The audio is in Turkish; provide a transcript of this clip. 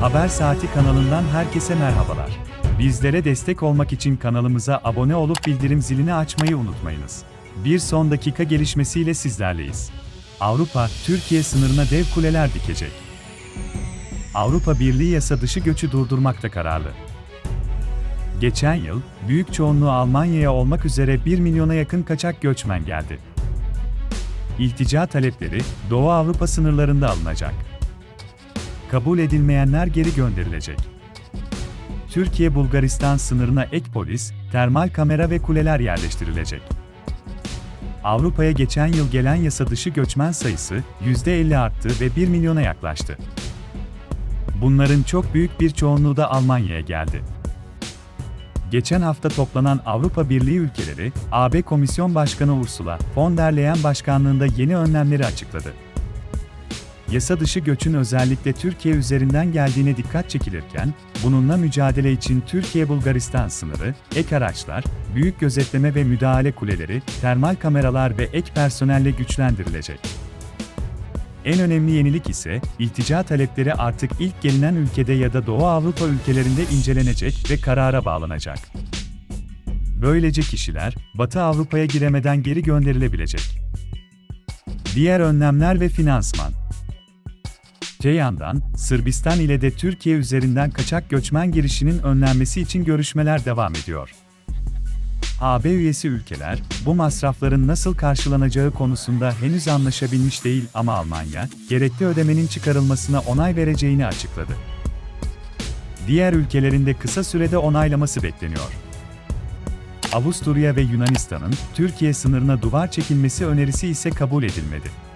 Haber Saati kanalından herkese merhabalar. Bizlere destek olmak için kanalımıza abone olup bildirim zilini açmayı unutmayınız. Bir son dakika gelişmesiyle sizlerleyiz. Avrupa, Türkiye sınırına dev kuleler dikecek. Avrupa Birliği yasa dışı göçü durdurmakta kararlı. Geçen yıl, büyük çoğunluğu Almanya'ya olmak üzere 1 milyona yakın kaçak göçmen geldi. İltica talepleri, Doğu Avrupa sınırlarında alınacak. Kabul edilmeyenler geri gönderilecek. Türkiye-Bulgaristan sınırına ek polis, termal kamera ve kuleler yerleştirilecek. Avrupa'ya geçen yıl gelen yasa dışı göçmen sayısı %50 arttı ve 1 milyona yaklaştı. Bunların çok büyük bir çoğunluğu da Almanya'ya geldi. Geçen hafta toplanan Avrupa Birliği ülkeleri, AB Komisyon Başkanı Ursula von der Leyen başkanlığında yeni önlemleri açıkladı. Yasa dışı göçün özellikle Türkiye üzerinden geldiğine dikkat çekilirken, bununla mücadele için Türkiye-Bulgaristan sınırı, ek araçlar, büyük gözetleme ve müdahale kuleleri, termal kameralar ve ek personelle güçlendirilecek. En önemli yenilik ise, iltica talepleri artık ilk gelinen ülkede ya da Doğu Avrupa ülkelerinde incelenecek ve karara bağlanacak. Böylece kişiler, Batı Avrupa'ya giremeden geri gönderilebilecek. Diğer önlemler ve finansman Öte yandan, Sırbistan ile de Türkiye üzerinden kaçak göçmen girişinin önlenmesi için görüşmeler devam ediyor. AB üyesi ülkeler, bu masrafların nasıl karşılanacağı konusunda henüz anlaşabilmiş değil ama Almanya, gerekli ödemenin çıkarılmasına onay vereceğini açıkladı. Diğer ülkelerin de kısa sürede onaylaması bekleniyor. Avusturya ve Yunanistan'ın Türkiye sınırına duvar çekilmesi önerisi ise kabul edilmedi.